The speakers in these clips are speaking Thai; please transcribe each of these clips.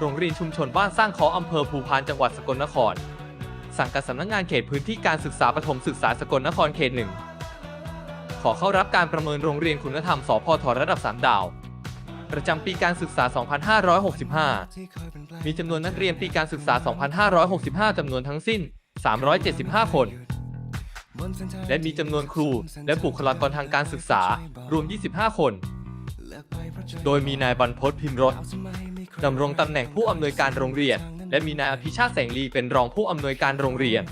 โรงเรียนชุมชนบ้านสร้างขออำเภอภูพานจังหวัดสกลนคร สั่งกับสำนักงานเขตพื้นที่การศึกษาประถมศึกษาสกลนครเขตหนึ่งขอเข้ารับการประเมินโรงเรียนคุณธรรมสพทระดับ 3 ดาว ประจำปีการศึกษา 2565 มีจำนวนนักเรียนปีการศึกษา 2565 จำนวนทั้งสิ้น 375 คน และมีจำนวนครูและบุคลากรทางการศึกษารวม 25 คน โดยมีนายบรรพตพิมพ์รส ดำรงตำแหน่งผู้อำนวยการโรงเรียน และมีนายอภิชาติแสงลีเป็นรองผู้อำนวยการโรงเรียน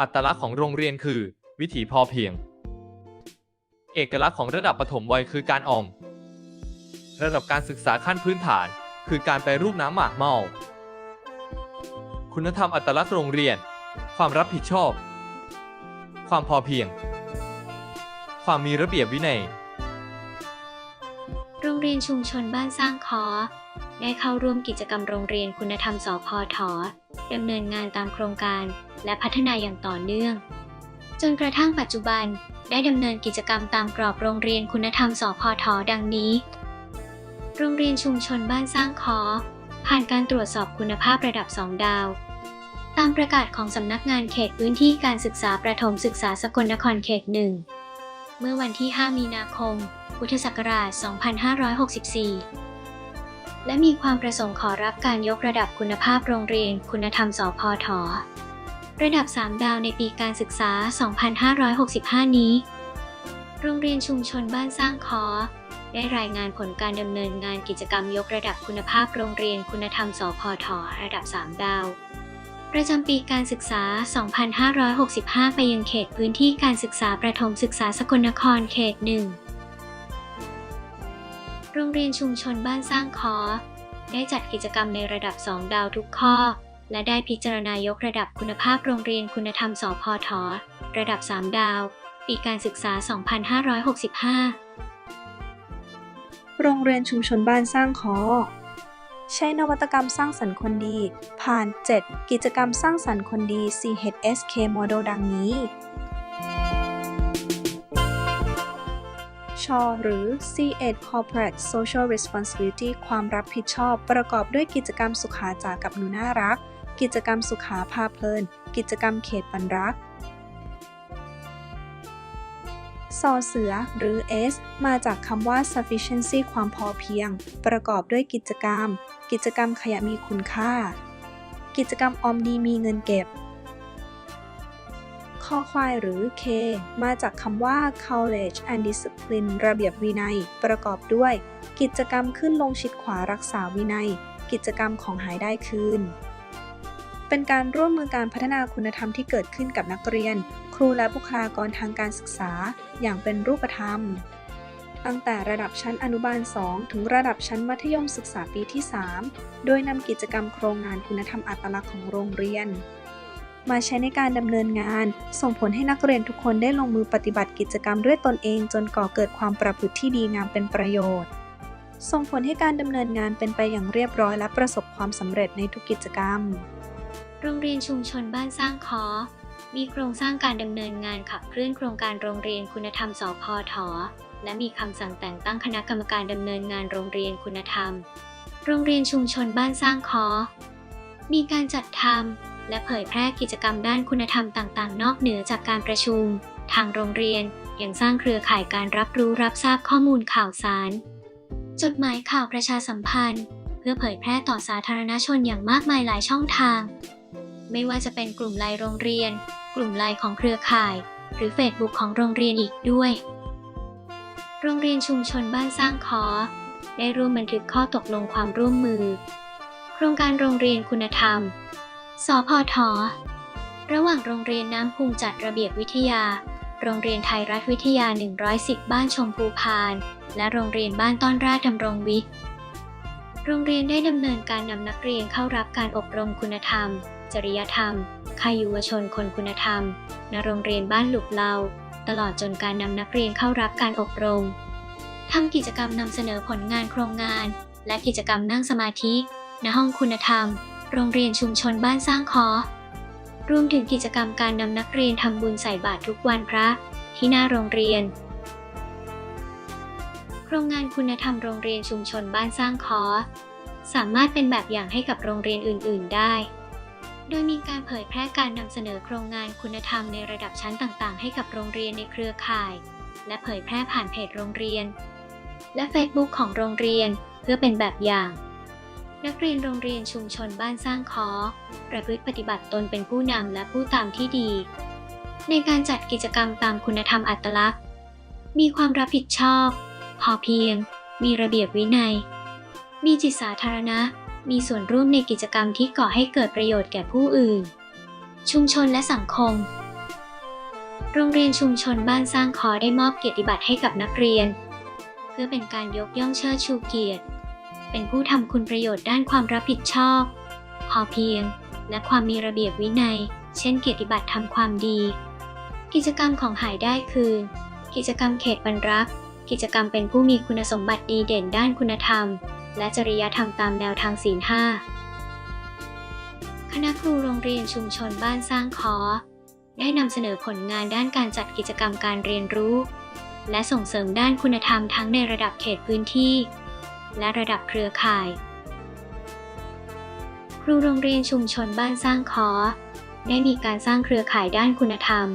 อัตลักษณ์ของโรงเรียนคือ วิถีพอเพียง เอกลักษณ์ของระดับประถมวัยคือการออม ระดับการศึกษาขั้นพื้นฐาน คือการไปรูปน้ำหมากเมา คุณธรรมอัตลักษณ์โรงเรียน ความรับผิดชอบ ความพอเพียง ความมีระเบียบวินัย เรียนชุมชนบ้านสร้างคอ ได้เข้าร่วมกิจกรรมโรงเรียนคุณธรรมสพทดำเนินงานตามโครงการและพัฒนาอย่างต่อเนื่อง จนกระทั่งปัจจุบันได้ดำเนินกิจกรรมตามกรอบโรงเรียนคุณธรรมสพทดังนี้ โรงเรียนชุมชนบ้านสร้างคอ ผ่านการตรวจสอบคุณภาพระดับ 2 ดาว ตามประกาศของสำนักงานเขตพื้นที่การศึกษาประถมศึกษาสกลนครเขตหนึ่ง เมื่อวันที่ 5 มีนาคม พุทธศักราช 2564 และมีความประสงค์ขอรับการยกระดับคุณภาพโรงเรียนคุณธรรมสพทระดับ 3 ดาวในปีการศึกษา 2565 นี้ โรงเรียนชุมชนบ้านสร้างคอ ได้รายงานผลการดำเนินงานกิจกรรมยกระดับคุณภาพโรงเรียนคุณธรรมสพทระดับ 3 ดาว ประจำปีการศึกษา 2565 ไปยังเขตพื้นที่การศึกษาประถมศึกษาสกลนครเขตหนึ่งโรงเรียนชุมชนบ้านสร้างคอ ได้จัดกิจกรรมในระดับ 2 ดาวทุกข้อ และได้พิจารณายกระดับคุณภาพโรงเรียนคุณธรรมสพทระดับ 3 ดาว ปีการศึกษา 2565 โรงเรียนชุมชนบ้านสร้างคอ ใช้นวัตกรรมสร้างสรรค์คนดี ผ่าน 7 กิจกรรมสร้างสรรค์คนดี CHSK Model ดังนี้ ชอหรือ C8 Corporate Social Responsibility ความรับผิดชอบประกอบด้วยกิจกรรมสุขาจากับหนูน่ารัก กิจกรรมสุขาพาเพลิน กิจกรรมเขตปันรัก ซอเสือ หรือ S มาจากคำว่า sufficiency ความพอเพียง ประกอบด้วยกิจกรรม กิจกรรมขยะมีคุณค่า กิจกรรมออมดีมีเงินเก็บข้อควายหรือ K มาจากคำว่า college and discipline ระเบียบวินัย ประกอบด้วย กิจกรรมขึ้นลงชิดขวารักษาวินัย กิจกรรมของหายได้คืน เป็นการร่วมมือการพัฒนาคุณธรรมที่เกิดขึ้นกับนักเรียน รูและบุคลากรทางการศึกษาอย่างเป็นรูปธรรม ตั้งแต่ระดับชั้นอนุบาล 2 ถึงระดับชั้นมัธยมศึกษาปีที่ 3 โดยนำกิจกรรมโครงงานคุณธรรมอัตลักษณ์ของโรงเรียน มาใช้ในการดำเนินงาน ส่งผลให้นักเรียนทุกคนได้ลงมือปฏิบัติกิจกรรมด้วยตนเองจนก่อเกิดความประพฤติที่ดีงามเป็นประโยชน์ ส่งผลให้การดำเนินงานเป็นไปอย่างเรียบร้อยและประสบความสำเร็จในทุกกิจกรรมโรงเรียนชุมชนบ้านสร้างคอ มีโครงสร้างการดำเนินงานขับเคลื่อนโครงการโรงเรียนคุณธรรมสพทและมีคำสั่งแต่งตั้งคณะกรรมการดำเนินงานโรงเรียนคุณธรรม โรงเรียนชุมชนบ้านสร้างคอ มีการจัดทำและเผยแพร่กิจกรรมด้านคุณธรรมต่างๆ นอกเหนือจากการประชุม ทางโรงเรียนยังสร้างเครือข่ายการรับรู้รับทราบข้อมูลข่าวสาร จดหมายข่าวประชาสัมพันธ์ เพื่อเผยแพร่ต่อสาธารณชนอย่างมากมายหลายช่องทาง ไม่ว่าจะเป็นกลุ่มไลน์โรงเรียน กลุ่มไลน์ของเครือข่าย หรือเฟซบุ๊กของโรงเรียนอีกด้วย โรงเรียนชุมชนบ้านสร้างคอ ได้ร่วมบันทึกข้อตกลงความร่วมมือ โครงการโรงเรียนคุณธรรม สพท ระหว่างโรงเรียนน้ำพุงจัดระเบียบวิทยา โรงเรียนไทยรัฐวิทยา 110 บ้านชมพูพาน และโรงเรียนบ้านต้อนราชดำรงวิทย์โรงเรียนได้ดำเนินการนำนักเรียนเข้ารับการอบรมคุณธรรม จริยธรรมค่ายยุวชนคนคุณธรรม ณ โรงเรียนบ้านหลุกเลาตลอดจนการนำนักเรียนเข้ารับการอบรมทำกิจกรรมนำเสนอผลงานโครงงาน และกิจกรรมนั่งสมาธิ ณ ห้องคุณธรรม โรงเรียนชุมชนบ้านสร้างคอรวมถึงกิจกรรมการนำนักเรียนทำบุญใส่บาตรทุกวันพระ ที่หน้าโรงเรียน โคโครงงานคุณธรรมโรงเรียนชุมชนบ้านสร้างคอสามารถเป็นแบบอย่างให้กับโรงเรียนอื่น ๆ ได้ โดยมีการเผยแพร่การนำเสนอโครงงานคุณธรรมในระดับชั้นต่างๆ ให้กับโรงเรียนในเครือข่าย และเผยแพร่ผ่านเพจโรงเรียน และ Facebook ของโรงเรียนเพื่อเป็นแบบอย่าง นักเรียนโรงเรียนชุมชนบ้านสร้างคอประพฤติปฏิบัติตนเป็นผู้นำและผู้ตามที่ดี ในการจัดกิจกรรมตามคุณธรรมอัตลักษณ์ มีความรับผิดชอบ พอเพียง มีระเบียบวินัย มีจิตสาธารณะ มีส่วนร่วมในกิจกรรมที่ก่อให้เกิดประโยชน์แก่ผู้อื่น ชุมชนและสังคม โรงเรียนชุมชนบ้านสร้างคอได้มอบเกียรติบัตรให้กับนักเรียน เพื่อเป็นการยกย่องเชิดชูเกียรติ เป็นผู้ทำคุณประโยชน์ด้านความรับผิดชอบ พอเพียง และความมีระเบียบวินัย เช่น เกียรติบัตรทำความดี กิจกรรมของหายได้คือ กิจกรรมเขตบรรรักษ์กิจกรรมเป็นผู้มีคุณสมบัติดีเด่นด้านคุณธรรม และจริยธรรมตามแนวทางศีลห้าคณะครูโรงเรียนชุมชนบ้านสร้างคอ ได้นำเสนอผลงานด้านการจัดกิจกรรมการเรียนรู้ และส่งเสริมด้านคุณธรรมทั้งในระดับเขตพื้นที่ และระดับเครือข่าย ครูโรงเรียนชุมชนบ้านสร้างคอ ได้มีการสร้างเครือข่ายด้านคุณธรรม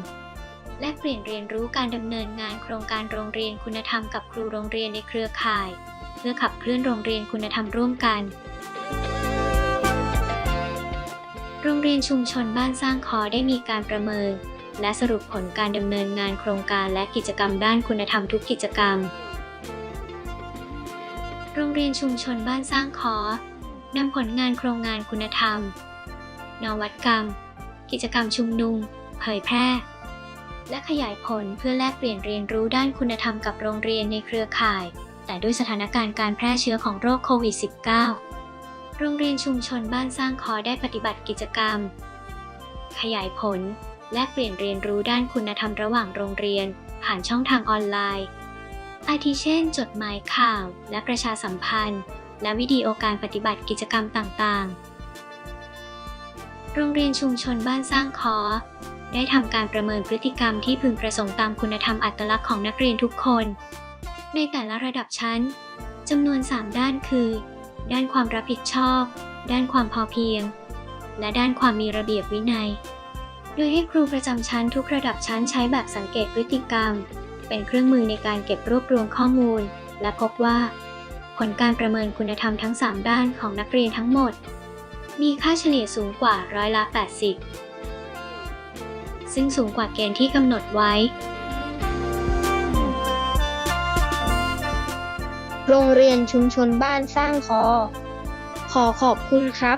และเปลี่ยนเรียนรู้การดำเนินงานโครงการโรงเรียนคุณธรรมกับครูโรงเรียนในเครือข่าย พื่อขับเคลื่อนโรงเรียนคุณธรรมร่วมกัน โรงเรียนชุมชนบ้านสร้างคอได้มีการประเมิน และสรุปผลการดำเนินงานโครงการและกิจกรรมด้านคุณธรรมทุกกิจกรรม โรงเรียนชุมชนบ้านสร้างคอนำผลงานโครงงานคุณธรรม นวัตกรรม กิจกรรมชุมนุม เผยแพร่ และขยายผลเพื่อแลกเปลี่ยนเรียนรู้ด้านคุณธรรมกับโรงเรียนในเครือข่าย แต่ด้วยสถานการณ์การแพร่เชื้อของโรคโควิด -19 โรงเรียนชุมชนบ้านสร้างคอได้ปฏิบัติกิจกรรม ขยายผล และเปลี่ยนเรียนรู้ด้านคุณธรรมระหว่างโรงเรียน ผ่านช่องทางออนไลน์ อาทิเช่น จดหมายข่าว และประชาสัมพันธ์ และวิดีโอการปฏิบัติกิจกรรมต่างๆ โรงเรียนชุมชนบ้านสร้างคอได้ทำการประเมินพฤติกรรมที่พึงประสงค์ตามคุณธรรมอัตลักษณ์ของนักเรียนทุกคน ในแต่ละระดับชั้นจำนวน 3 ด้านคือ ด้านความรับผิดชอบ ด้านความพอเพียง และด้านความมีระเบียบวินัย โดยให้ครูประจำชั้นทุกระดับชั้นใช้แบบสังเกตพฤติกรรม เป็นเครื่องมือในการเก็บรวบรวมข้อมูล และพบว่า ผลการประเมินคุณธรรมทั้ง 3 ด้านของนักเรียนทั้งหมด มีค่าเฉลี่ยสูงกว่าร้อยละ 80 ซึ่งสูงกว่าเกณฑ์ที่กำหนดไว้ โรงเรียนชุมชนบ้านสร้างคอ ขอขอบคุณครับ